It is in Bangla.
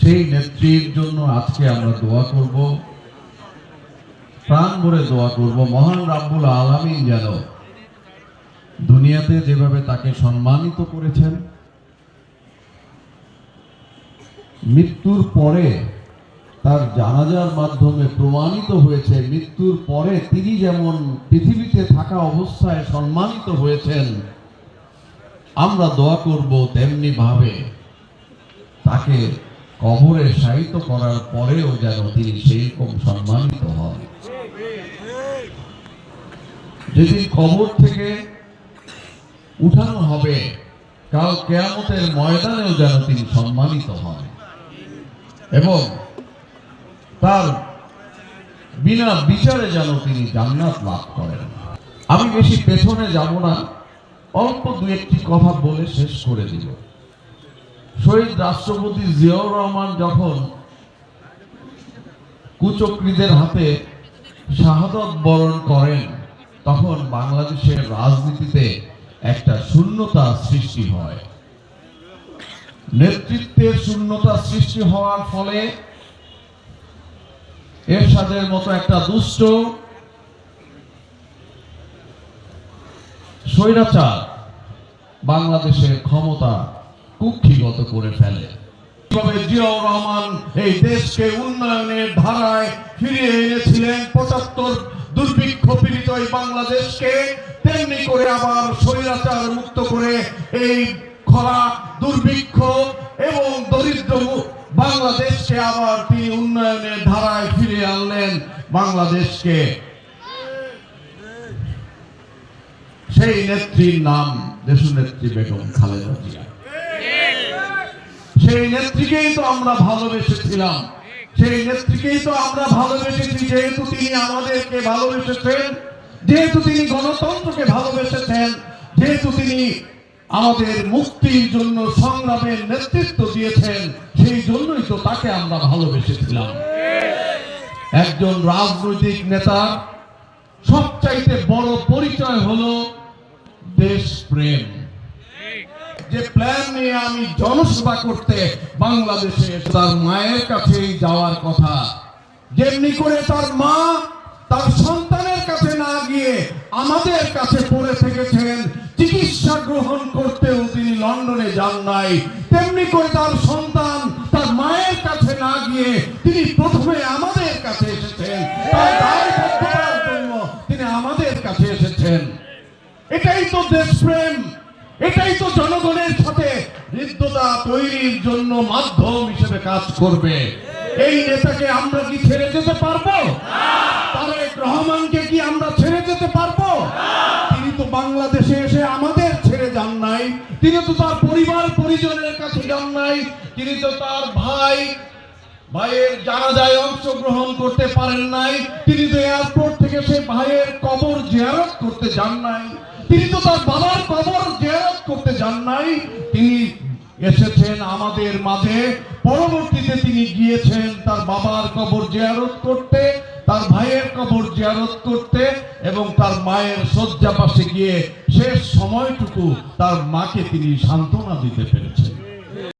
সেই নেত্রীর জন্য আজকে আমরা দোয়া করব। প্রাণ ভরে দোয়া করব। মহান রাব্বুল আলামিন যেন দুনিয়াতে যেভাবে তাকে সম্মানিত করেছেন, মৃত্যুর পরে তার জানাজার মাধ্যমে প্রমাণিত হয়েছে, মৃত্যুর পরে তিনি যেমন পৃথিবীতে থাকা অবস্থায় সম্মানিত হয়েছেন, আমরা দোয়া করব তেমনি ভাবে তাকে কবরে সাহিত্য করার পরেও যেন তিনি সেই রকম সম্মানিত হন। যেদিন কবর থেকে উঠানো হবে, কাল কেয়ামতের ময়দানেও যেন তিনি সম্মানিত হন। এবং তার বিনা বিচারে যেন তিনি জান্নাত লাভ করেন। আমি বেশি পেছনে যাব না, অল্প দু একটি কথা বলে শেষ করে দিব। শহীদ রাষ্ট্রপতি জিয়াউর রহমান যখন কুচক্রীদের হাতে শাহাদত বরণ করেন, তখন বাংলাদেশের রাজনীতিতে একটা শূন্যতা সৃষ্টি হয়। নেতৃত্বের শূন্যতা সৃষ্টি হওয়ার ফলে এরশাদের মতো একটা দুষ্ট স্বৈরাচার বাংলাদেশের ক্ষমতা কুক্ষিগত করে ফেলে। তবে জিয়াউর রহমান এই দেশকে উন্নয়নের ধারায় ফিরিয়ে এনেছিলেন পঁচাত্তর দুর্ভিক্ষ পীড়িত এই বাংলাদেশকে, তেমনি করে আবার স্বৈরাচার মুক্ত করে এই খরা, দুর্ভিক্ষ এবং দরিদ্র বাংলাদেশকে আবার তিনি উন্নয়নের ধারায় ফিরিয়ে আনলেন বাংলাদেশকে। সেই নেত্রীর নাম দেশনেত্রী বেগম খালেদা জিয়া। সেই নেত্রীকেই তো আমরা ভালোবেসেছিলাম। সেই নেত্রীকেই তো আমরা ভালোবেসেছি, যেহেতু তিনি আমাদেরকে ভালোবেসেছেন, যেহেতু তিনি গণতন্ত্রকে ভালোবেসেছেন, যেহেতু তিনি আমাদের মুক্তির জন্য সংগ্রামের নেতৃত্ব দিয়েছেন, সেই জন্যই তো তাকে আমরা ভালোবেসেছিলাম। একজন রাজনৈতিক নেতা, সবচাইতে বড় পরিচয় হলো দেশপ্রেম। যে প্ল্যান নিয়ে আমি জনসেবা করতে বাংলাদেশে তার মায়ের কাছেই যাওয়ার কথা। যেমনি করে তার মা তার সন্তানের কাছে না গিয়ে আমাদের কাছে পড়ে থেকেছেন, চিকিৎসা গ্রহণ করতেও তিনি লন্ডনে যান নাই, তেমনি করে তার সন্তান তার মায়ের কাছে না গিয়ে তিনি প্রথমে আমাদের কাছে এসেছেন, তার তিনি আমাদের কাছে এসেছেন। এটাই তো দেশপ্রেম এটাই তো জনগণের সাথে হৃদ্যতা তৈরির জন্য মাধ্যম হিসেবে কাজ করবে। এই নেতাকে আমরা কি ছেড়ে যেতে পারব? তারেক রহমানকে কি আমরা ছেড়ে যেতে পারব? তিনি তো বাংলাদেশে এসে আমাদের ছেড়ে যান নাই। তিনি তো তার পরিবার, পরিজনের কাছে যান নাই। তিনি তো তার ভাই, ভাইয়ের জানাজায় অংশগ্রহণ করতে পারেন নাই। তিনি তো এয়ারপোর্ট থেকে সে ভাইয়ের কবর জিয়ারত করতে যান নাই। তিনি তো তার বাবার কবর যান নাই তিনি এসেছেন আমাদের মাঝে। পরবর্তীতে তিনি গিয়েছেন তার বাবার কবর জিয়ারত করতে, তার ভাইয়ের কবর জিয়ারত করতে এবং তার মায়ের শয্যা পাশে গিয়ে শেষ সময়টুকু তার মাকে তিনি সান্ত্বনা দিতে পেরেছেন।